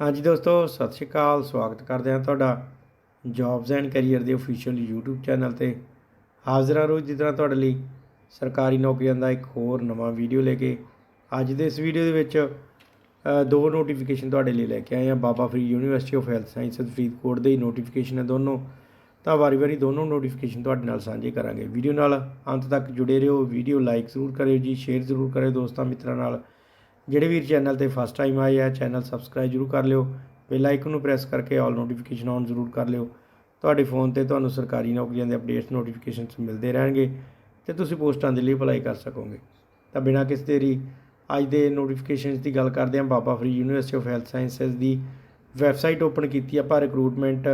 ਹਾਂਜੀ ਦੋਸਤੋ, ਸਤਿ ਸ਼੍ਰੀ ਅਕਾਲ, ਸਵਾਗਤ ਕਰਦੇ ਹਾਂ ਤੁਹਾਡਾ ਜੌਬਸ ਐਂਡ ਕੈਰੀਅਰ ਦੇ ਅਫੀਸ਼ੀਅਲ YouTube ਚੈਨਲ ਤੇ। ਹਾਜ਼ਰਾਂ ਰੋਜ਼ ਦੀ ਤਰ੍ਹਾਂ ਤੁਹਾਡੇ ਲਈ ਸਰਕਾਰੀ ਨੌਕਰੀਆਂ ਦਾ ਇੱਕ ਹੋਰ ਨਵਾਂ ਵੀਡੀਓ ਲੈ ਕੇ। ਅੱਜ ਦੇ ਇਸ ਵੀਡੀਓ ਦੇ ਵਿੱਚ ਦੋ ਨੋਟੀਫਿਕੇਸ਼ਨ ਤੁਹਾਡੇ ਲਈ ਲੈ ਕੇ ਆਏ ਹਾਂ। Baba Farid university of health sciences Faridkot ਦੇ ਨੋਟੀਫਿਕੇਸ਼ਨ ਹੈ ਦੋਨੋਂ। ਤਾਂ ਵਾਰੀ-ਵਾਰੀ ਦੋਨੋਂ ਨੋਟੀਫਿਕੇਸ਼ਨ ਤੁਹਾਡੇ ਨਾਲ ਸਾਂਝੇ ਕਰਾਂਗੇ। ਵੀਡੀਓ ਨਾਲ ਅੰਤ ਤੱਕ ਜੁੜੇ ਰਹੋ। ਵੀਡੀਓ ਲਾਈਕ ਜ਼ਰੂਰ ਕਰਿਓ ਜੀ ਸ਼ੇਅਰ ਜ਼ਰੂਰ ਕਰਿਓ ਦੋਸਤਾਂ ਮਿੱਤਰਾਂ ਨਾਲ। ਜਿਹੜੇ ਵੀਰ ਚੈਨਲ ਤੇ ਫਸਟ ਟਾਈਮ ਆਏ ਆ ਚੈਨਲ ਸਬਸਕ੍ਰਾਈਬ ਜ਼ਰੂਰ ਕਰ ਲਿਓ। ਬੈਲ ਆਈਕਨ ਨੂੰ ਪ੍ਰੈਸ ਕਰਕੇ ਆਲ ਨੋਟੀਫਿਕੇਸ਼ਨ ਔਨ ਜ਼ਰੂਰ ਕਰ ਲਿਓ। ਤੁਹਾਡੇ ਫੋਨ ਤੇ ਤੁਹਾਨੂੰ ਸਰਕਾਰੀ ਨੌਕਰੀਆਂ ਦੇ ਅਪਡੇਟਸ ਨੋਟੀਫਿਕੇਸ਼ਨਸ ਮਿਲਦੇ ਰਹਿਣਗੇ ਤੇ ਤੁਸੀਂ ਪੋਸਟਾਂ ਦੇ ਲਈ ਅਪਲਾਈ ਕਰ ਸਕੋਗੇ। ਤਾਂ ਬਿਨਾਂ ਕਿਸੇ ਦੇਰੀ, ਅੱਜ ਦੇ ਨੋਟੀਫਿਕੇਸ਼ਨਸ ਦੀ ਗੱਲ ਕਰਦੇ ਹਾਂ। Baba Farid university of health sciences the website open ਕੀਤੀ ਆਪਾਂ ਰਿਕਰੂਟਮੈਂਟ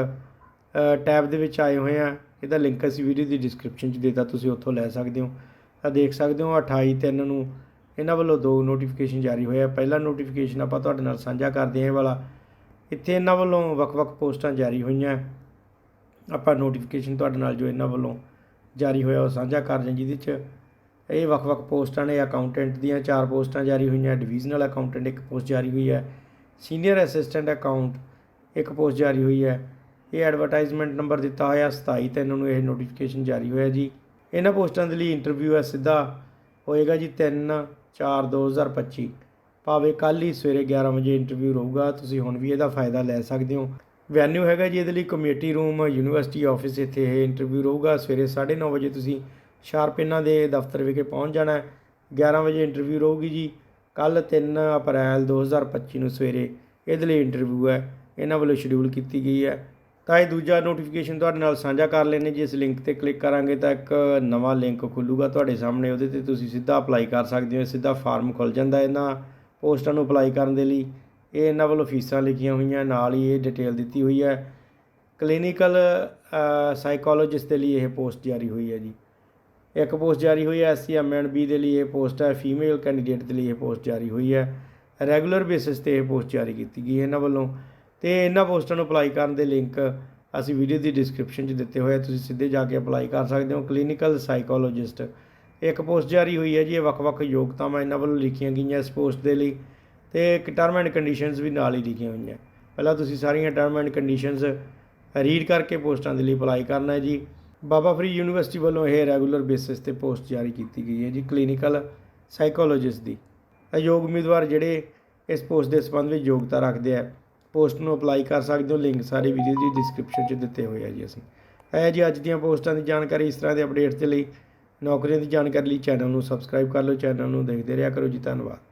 ਟੈਬ ਦੇ ਵਿੱਚ ਆਏ ਹੋਏ ਆ ਇਹਦਾ ਲਿੰਕ ਅਸੀਂ ਵੀਡੀਓ ਦੀ ਡਿਸਕ੍ਰਿਪਸ਼ਨ 'ਚ ਦੇਤਾ, ਤੁਸੀਂ ਉੱਥੋਂ ਲੈ ਸਕਦੇ ਹੋ। ਤਾਂ ਦੇਖ ਸਕਦੇ ਹੋ 28 ਤਿੰਨ ਨੂੰ ਇਹਨਾਂ ਵੱਲੋਂ ਦੋ ਨੋਟੀਫਿਕੇਸ਼ਨ ਜਾਰੀ ਹੋਇਆ ਪਹਿਲਾ ਨੋਟੀਫਿਕੇਸ਼ਨ ਆਪਾਂ ਤੁਹਾਡੇ ਨਾਲ ਸਾਂਝਾ ਕਰਦੇ ਹਾਂ ਇਹ ਵਾਲਾ। ਇੱਥੇ ਇਹਨਾਂ ਵੱਲੋਂ ਵੱਖ-ਵੱਖ ਪੋਸਟਾਂ ਜਾਰੀ ਹੋਈਆਂ। ਆਪਾਂ ਨੋਟੀਫਿਕੇਸ਼ਨ ਤੁਹਾਡੇ ਨਾਲ ਜੋ ਇਹਨਾਂ ਵੱਲੋਂ ਜਾਰੀ ਹੋਇਆ ਉਹ ਸਾਂਝਾ ਕਰ ਰਹੇ ਹਾਂ, ਜਿਹਦੇ 'ਚ ਇਹ ਵੱਖ-ਵੱਖ ਪੋਸਟਾਂ ਨੇ। ਅਕਾਊਂਟੈਂਟ ਦੀਆਂ ਚਾਰ ਪੋਸਟਾਂ ਜਾਰੀ ਹੋਈਆਂ ਡਿਵੀਜ਼ਨਲ ਅਕਾਊਂਟੈਂਟ ਇੱਕ ਪੋਸਟ ਜਾਰੀ ਹੋਈ ਹੈ ਸੀਨੀਅਰ ਅਸਿਸਟੈਂਟ ਅਕਾਊਂਟ ਇੱਕ ਪੋਸਟ ਜਾਰੀ ਹੋਈ ਹੈ। ਇਹ ਐਡਵਰਟਾਈਜ਼ਮੈਂਟ ਨੰਬਰ ਦਿੱਤਾ ਹੋਇਆ 27 ਤਿੰਨ ਨੂੰ ਇਹ ਨੋਟੀਫਿਕੇਸ਼ਨ ਜਾਰੀ ਹੋਇਆ ਜੀ। ਇਹਨਾਂ ਪੋਸਟਾਂ ਦੇ ਲਈ ਇੰਟਰਵਿਊ ਹੈ ਸਿੱਧਾ। ਹੋਏਗਾ ਜੀ 3 4 2025 ਭਾਵੇਂ ਕੱਲ੍ਹ ਹੀ ਸਵੇਰੇ 11 ਵਜੇ ਇੰਟਰਵਿਊ ਰਹੂਗਾ, ਤੁਸੀਂ ਹੁਣ ਵੀ ਇਹਦਾ ਫਾਇਦਾ ਲੈ ਸਕਦੇ ਹੋ। ਵੈਨਿਊ ਹੈਗਾ ਜੀ ਇਹਦੇ ਲਈ ਕਮੇਟੀ ਰੂਮ ਯੂਨੀਵਰਸਿਟੀ ਆਫਿਸ ਇੱਥੇ ਇਹ ਇੰਟਰਵਿਊ ਰਹੂਗਾ। ਸਵੇਰੇ 9:30 ਵਜੇ ਤੁਸੀਂ ਸ਼ਾਰਪ ਇਹਨਾਂ ਦੇ ਦਫ਼ਤਰ ਵਿਖੇ ਪਹੁੰਚ ਜਾਣਾ ਹੈ। 11 ਵਜੇ ਇੰਟਰਵਿਊ ਰਹੂਗੀ ਜੀ। ਕੱਲ 3 ਅਪ੍ਰੈਲ 2025 ਨੂੰ ਸਵੇਰੇ ਇਹਦੇ ਲਈ ਇੰਟਰਵਿਊ ਹੈ। ਇਹਨਾਂ ਵੱਲੋਂ ਸ਼ਡਿਊਲ ਕੀਤੀ ਗਈ ਹੈ। ਤਾਂ ਇਹ ਦੂਜਾ ਨੋਟੀਫਿਕੇਸ਼ਨ ਤੁਹਾਡੇ ਨਾਲ ਸਾਂਝਾ ਕਰ ਲੈਣੇ ਜੀ। ਇਸ ਲਿੰਕ ਤੇ ਕਲਿੱਕ ਕਰਾਂਗੇ ਤਾਂ ਇੱਕ ਨਵਾਂ ਲਿੰਕ ਖੁੱਲੂਗਾ ਤੁਹਾਡੇ ਸਾਹਮਣੇ। ਉਹਦੇ ਤੇ ਤੁਸੀਂ ਸਿੱਧਾ ਅਪਲਾਈ ਕਰ ਸਕਦੇ ਹੋ। ਸਿੱਧਾ ਫਾਰਮ ਖੁੱਲ ਜਾਂਦਾ ਇਹਨਾਂ ਪੋਸਟਾਂ ਨੂੰ ਅਪਲਾਈ ਕਰਨ ਦੇ ਲਈ। ਇਹ ਇਹਨਾਂ ਵੱਲੋਂ ਫੀਸਾਂ ਲਿਖੀਆਂ ਹੋਈਆਂ। ਨਾਲ ਹੀ ਇਹ ਡਿਟੇਲ ਦਿੱਤੀ ਹੋਈ ਹੈ। ਕਲੀਨਿਕਲ ਸਾਈਕੋਲੋਜਿਸਟ ਦੇ ਲਈ ਇਹ ਪੋਸਟ ਜਾਰੀ ਹੋਈ ਹੈ ਜੀ। ਇੱਕ ਪੋਸਟ ਜਾਰੀ ਹੋਈ ਹੈ। ਐਸਸੀ ਐਮਐਨਬੀ ਦੇ ਲਈ ਇਹ ਪੋਸਟ ਹੈ। ਫੀਮੇਲ ਕੈਂਡੀਡੇਟ ਦੇ ਲਈ ਇਹ ਪੋਸਟ ਜਾਰੀ ਹੋਈ ਹੈ। ਰੈਗੂਲਰ ਬੇਸਿਸ ਤੇ ਇਹ ਪੋਸਟ ਜਾਰੀ ਕੀਤੀ ਗਈ ਹੈ ਇਹਨਾਂ ਵੱਲੋਂ। ਤੇ ਇਹਨਾਂ ਪੋਸਟਾਂ ਨੂੰ ਅਪਲਾਈ ਕਰਨ ਦੇ ਲਿੰਕ ਅਸੀਂ ਵੀਡੀਓ ਦੀ ਡਿਸਕ੍ਰਿਪਸ਼ਨ 'ਚ ਦਿੱਤੇ ਹੋਏ ਆ, ਤੁਸੀਂ ਸਿੱਧੇ ਜਾ ਕੇ ਅਪਲਾਈ ਕਰ ਸਕਦੇ ਹੋ ਕਲੀਨਿਕਲ ਸਾਈਕੋਲੋਜਿਸਟ ਇੱਕ ਪੋਸਟ ਜਾਰੀ ਹੋਈ ਹੈ ਜੀ, ਇਹ ਵੱਖ-ਵੱਖ ਯੋਗਤਾਵਾਂ ਇਹਨਾਂ ਵੱਲੋਂ ਲਿਖੀਆਂ ਗਈਆਂ ਇਸ ਪੋਸਟ ਦੇ ਲਈ ਤੇ ਟਰਮ ਐਂਡ ਕੰਡੀਸ਼ਨਸ ਵੀ ਨਾਲ ਹੀ ਲਿਖੀਆਂ ਹੋਈਆਂ। ਪਹਿਲਾਂ ਤੁਸੀਂ ਸਾਰੀਆਂ ਟਰਮ ਐਂਡ ਕੰਡੀਸ਼ਨਸ ਰੀਡ ਕਰਕੇ ਪੋਸਟਾਂ ਦੇ ਲਈ ਅਪਲਾਈ ਕਰਨਾ ਹੈ ਜੀ। ਬਾਬਾ ਫਰੀ ਯੂਨੀਵਰਸਿਟੀ ਵੱਲੋਂ ਇਹ ਰੈਗੂਲਰ ਬੇਸਿਸ ਤੇ ਪੋਸਟ ਜਾਰੀ ਕੀਤੀ ਗਈ ਹੈ ਜੀ ਕਲੀਨਿਕਲ ਸਾਈਕੋਲੋਜਿਸਟ ਦੀ। ਅਯੋਗ ਉਮੀਦਵਾਰ ਜਿਹੜੇ ਇਸ ਪੋਸਟ ਦੇ ਸੰਬੰਧ ਵਿੱਚ ਯੋਗਤਾ ਰੱਖਦੇ ਆ ਪੋਸਟ ਨੂੰ ਅਪਲਾਈ ਕਰ ਸਕਦੇ ਹੋ। ਲਿੰਕ ਸਾਰੇ ਵੀਡੀਓ ਦੀ ਡਿਸਕ੍ਰਿਪਸ਼ਨ 'ਚ ਦਿੱਤੇ ਹੋਏ ਆ ਜੀ ਅਸੀਂ। ਇਹ ਜੀ ਅੱਜ ਦੀਆਂ ਪੋਸਟਾਂ ਦੀ ਜਾਣਕਾਰੀ ਇਸ ਤਰ੍ਹਾਂ ਦੇ ਅਪਡੇਟਸ ਦੇ ਲਈ। ਨੌਕਰੀਆਂ ਦੀ ਜਾਣਕਾਰੀ ਲਈ ਚੈਨਲ ਨੂੰ ਸਬਸਕ੍ਰਾਈਬ ਕਰ ਲਓ। ਚੈਨਲ ਨੂੰ ਦੇਖਦੇ ਰਿਹਾ ਕਰੋ ਜੀ। ਧੰਨਵਾਦ।